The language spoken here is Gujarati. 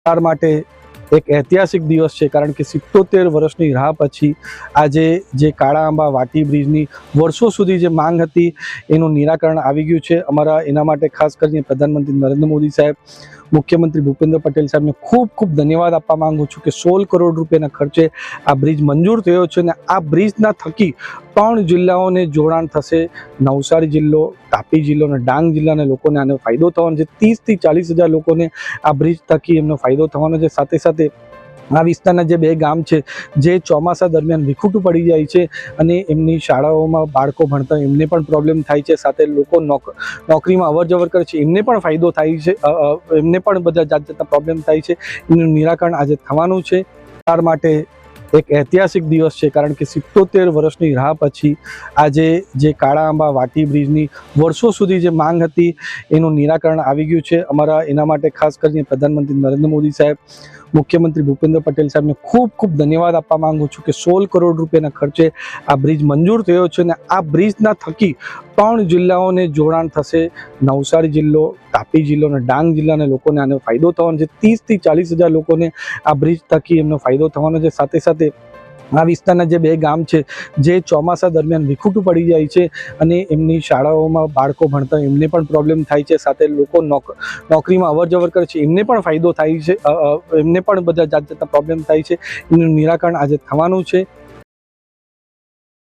સરકાર માટે એક ઐતિહાસિક દિવસ છે, કારણ કે સિત્તોતેર વર્ષની રાહ પછી આજે જે કાળા આંબા વાટી બ્રિજની વર્ષો સુધી જે માંગ હતી, એનું નિરાકરણ આવી ગયું છે. અમારા એના માટે ખાસ કરીને પ્રધાનમંત્રી નરેન્દ્ર મોદી સાહેબ મુખ્યમંત્રી ભૂપેન્દ્ર પટેલ સાહેબને ખૂબ ખૂબ ધન્યવાદ આપવા માંગુ છું કે સોળ કરોડ રૂપિયાના ખર્ચે આ બ્રિજ મંજૂર થયો છે અને આ બ્રિજના થકી ત્રણ જિલ્લાઓને જોડાણ થશે. નવસારી જિલ્લો, તાપી જિલ્લો અને ડાંગ જિલ્લાના લોકોને આનો ફાયદો થવાનો છે. ત્રીસથી ચાલીસ હજાર લોકોને આ બ્રિજ થકી એમનો ફાયદો થવાનો છે. સાથે સાથે આ વિસ્તારના જે બે ગામ છે, જે ચોમાસા દરમિયાન વિખૂટું પડી જાય છે અને એમની શાળાઓમાં બાળકો ભણતા એમને પણ પ્રોબ્લેમ થાય છે, સાથે લોકો નોક, નોકરીમાં અવરજવર કરે છે, એમને પણ ફાયદો થાય છે એમને પણ બધા જાત જાતના પ્રોબ્લેમ થાય છે. એનું નિરાકરણ આજે થવાનું છે. માટે એક ઐતિહાસિક દિવસ છે, કારણ કે સિત્તોતેર વર્ષની રાહ પછી આજે જે કાળા આંબા વાટી બ્રિજની વર્ષો સુધી જે માંગ હતી, એનું નિરાકરણ આવી ગયું છે. અમારા એના માટે ખાસ કરીને પ્રધાનમંત્રી નરેન્દ્ર મોદી સાહેબ, મુખ્યમંત્રી ભૂપેન્દ્ર પટેલ સાહેબને ખૂબ ખૂબ ધન્યવાદ આપવા માંગુ છું કે સોળ કરોડ રૂપિયાના ખર્ચે આ બ્રિજ મંજૂર થયો છે અને આ બ્રિજના થકી ત્રણ જિલ્લાઓને જોડાણ થશે. નવસારી જિલ્લો, તાપી જિલ્લો અને ડાંગ જિલ્લાના લોકોને આનો ફાયદો થવાનો છે. ત્રીસથી ચાલીસ હજાર લોકોને આ બ્રિજ થકી એમનો ફાયદો થવાનો છે. સાથે સાથે આ વિસ્તારના જે બે ગામ છે, જે ચોમાસા દરમિયાન વિખૂટું પડી જાય છે અને એમની શાળાઓમાં બાળકો ભણતા એમને પણ પ્રોબ્લેમ થાય છે, સાથે લોકો નોક, નોકરીમાં અવર જવર કરે છે, એમને પણ ફાયદો થાય છે એમને પણ બધા જાત જાતના પ્રોબ્લેમ થાય છે. એનું નિરાકરણ આજે થવાનું છે.